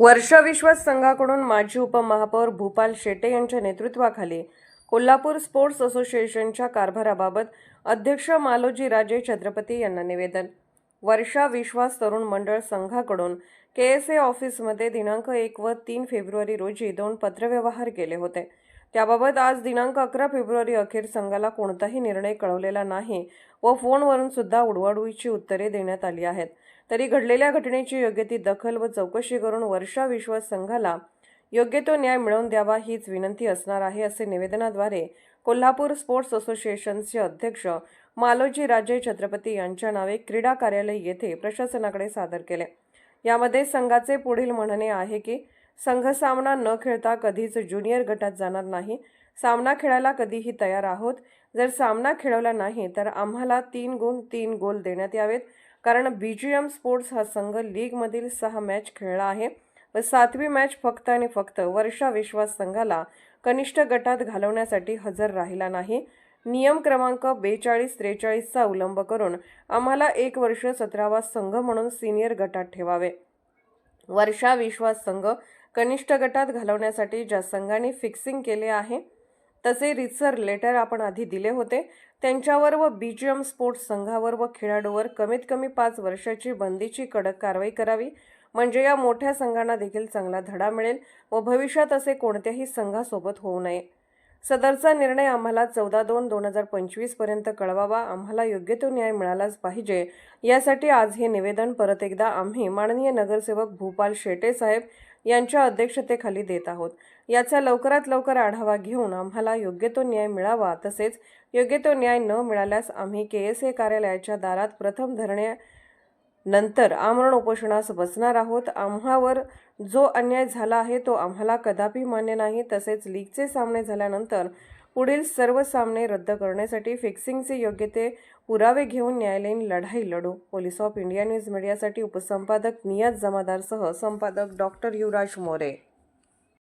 वर्षा विश्वास संघाकडून माजी उपमहापौर भूपाल शेटे यांच्या नेतृत्वाखाली कोल्हापूर स्पोर्ट्स असोसिएशनच्या कारभाराबाबत अध्यक्ष मालोजी राजे छत्रपती यांना निवेदन. वर्षा विश्वास तरुण मंडळ संघाकडून के एस ए ऑफिसमध्ये दिनांक एक व तीन फेब्रुवारी रोजी दोन पत्रव्यवहार केले होते. त्याबाबत आज दिनांक अकरा फेब्रुवारी अखेर संघाला कोणताही निर्णय कळवलेला नाही व फोनवरून सुद्धा उडवाडवीची उत्तरे देण्यात आली आहेत. तरी घडलेल्या घटनेची योग्य ती दखल व चौकशी करून वर्षा विश्वास संघाला योग्य तो न्याय मिळवून द्यावा हीच विनंती असणार आहे असे निवेदनाद्वारे कोल्हापूर स्पोर्ट्स असोसिएशनचे अध्यक्ष मालोजी राजे छत्रपती यांच्या नावे क्रीडा कार्यालय येथे प्रशासनाकडे सादर केले. यामध्ये संघाचे पुढील म्हणणे आहे की संघ सामना न खेळता कधीच ज्युनियर गटात जाणार नाही. सामना खेळायला कधीही तयार आहोत. जर सामना खेळवला नाही तर आम्हाला तीन गुण तीन गोल देण्यात यावेत. कारण बी जी एम स्पोर्ट्स हा संघ लीगमधील सहा मॅच खेळला आहे. व सातवी मॅच फक्त आणि फक्त वर्षा विश्वास संघाला कनिष्ठ गटात घालवण्यासाठी हजर राहिला नाही. नियम क्रमांक बेचाळीस त्रेचाळीसचा अवलंब करून आम्हाला एक वर्ष सतरावा संघ म्हणून सिनियर गटात ठेवावे. वर्षा विश्वास संघ कनिष्ठ गटात घालवण्यासाठी ज्या संघाने फिक्सिंग केले आहे तसे रितसर लेटर आपण आधी दिले होते. त्यांच्यावर व बी जी एम स्पोर्ट्स संघावर व खेळाडूवर कमीत कमी पाच वर्षाची बंदीची कडक कारवाई करावी. म्हणजे या मोठ्या संघांना देखील चांगला धडा मिळेल व भविष्यात असे कोणत्याही संघासोबत होऊ नये. सदरचा निर्णय आम्हाला चौदा दोन दोन हजार पंचवीसपर्यंत कळवावा आम्हाला योग्य तो न्याय मिळालाच पाहिजे. यासाठी आज हे निवेदन परत एकदा आम्ही माननीय नगरसेवक भूपाल शेटे साहेब यांच्या अध्यक्षतेखाली देत आहोत. याचा लवकरात लवकर आढावा घेऊन आम्हाला योग्य तो न्याय मिळावा तसेच योग्य तो न्याय न मिळाल्यास आम्ही के एस ए कार्यालयाच्या दारात प्रथम धरणे नंतर आमरण उपोषणास बसणार आहोत. आम्हावर जो अन्याय झाला आहे तो आम्हाला कदापि मान्य नाही. तसेच लीगचे सामने झाल्यानंतर पुढील सर्व सामने रद्द करण्यासाठी फिक्सिंगचे योग्य ते पुरावे घेऊन न्यायालयीन लढाई लढू. पोलीस ऑफ इंडिया न्यूज मीडियासाठी उपसंपादक नियाज जमादारसह संपादक डॉक्टर युवराज मोरे.